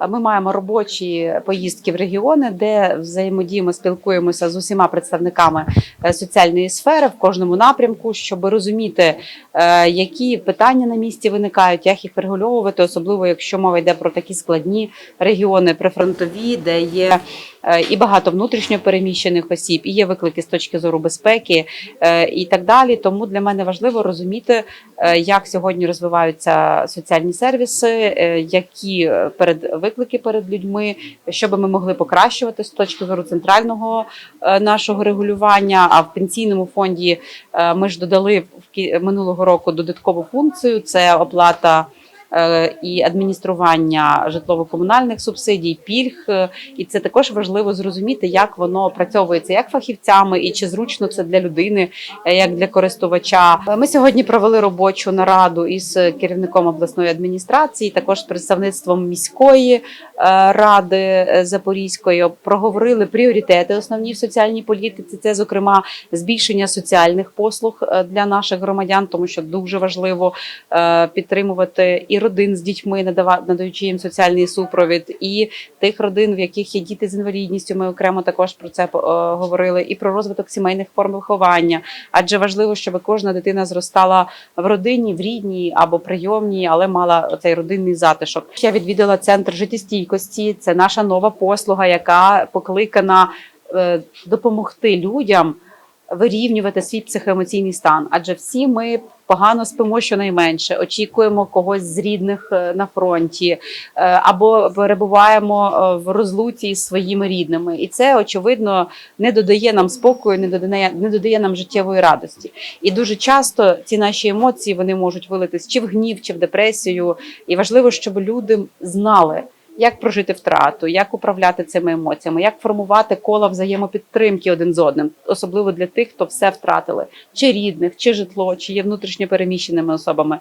Ми маємо робочі поїздки в регіони, де взаємодіємо, спілкуємося з усіма представниками е, соціальної сфери в кожному напрямку, щоб розуміти, е, які питання на місці виникають, як їх врегульовувати, особливо якщо мова йде про такі складні регіони прифронтові, де є і багато внутрішньо переміщених осіб, і є виклики з точки зору безпеки е, і так далі. Тому для мене важливо розуміти, е, як сьогодні розвиваються соціальні сервіси, е, які е, перед виклики перед людьми, щоб ми могли покращувати з точки зору центрального е, нашого регулювання. А в пенсійному фонді е, ми ж додали в минулого року додаткову функцію: це оплата. Е, І адміністрування житлово-комунальних субсидій, пільг, Е, і це також важливо зрозуміти, як воно працьовується як фахівцями, і чи зручно це для людини, е, як для користувача. Ми сьогодні провели робочу нараду із керівником обласної адміністрації, також представництвом міської ради е, Запорізької. Проговорили пріоритети основні в соціальній політиці. Це, зокрема, збільшення соціальних послуг е, для наших громадян, тому що дуже важливо е, підтримувати і родин з дітьми, надаючи їм соціальний супровід, і тих родин, в яких є діти з інвалідністю. Ми окремо також про це е, говорили, і про розвиток сімейних форм виховання. Адже важливо, щоб кожна дитина зростала в родині, в рідній або прийомній, але мала цей родинний затишок. Я відвідала центр життєстійкості. Це наша нова послуга, яка покликана е, допомогти людям вирівнювати свій психоемоційний стан. Адже всі ми погано спимо щонайменше, очікуємо когось з рідних е, на фронті е, або перебуваємо в розлуці із своїми рідними, і це очевидно не додає нам спокою, не додає, не додає нам життєвої радості. І дуже часто ці наші емоції вони можуть вилитись чи в гнів, чи в депресію. І важливо, щоб люди знали. Як прожити втрату, як управляти цими емоціями, як формувати кола взаємопідтримки один з одним, особливо для тих, хто все втратили, чи рідних, чи житло, чи є внутрішньо переміщеними особами.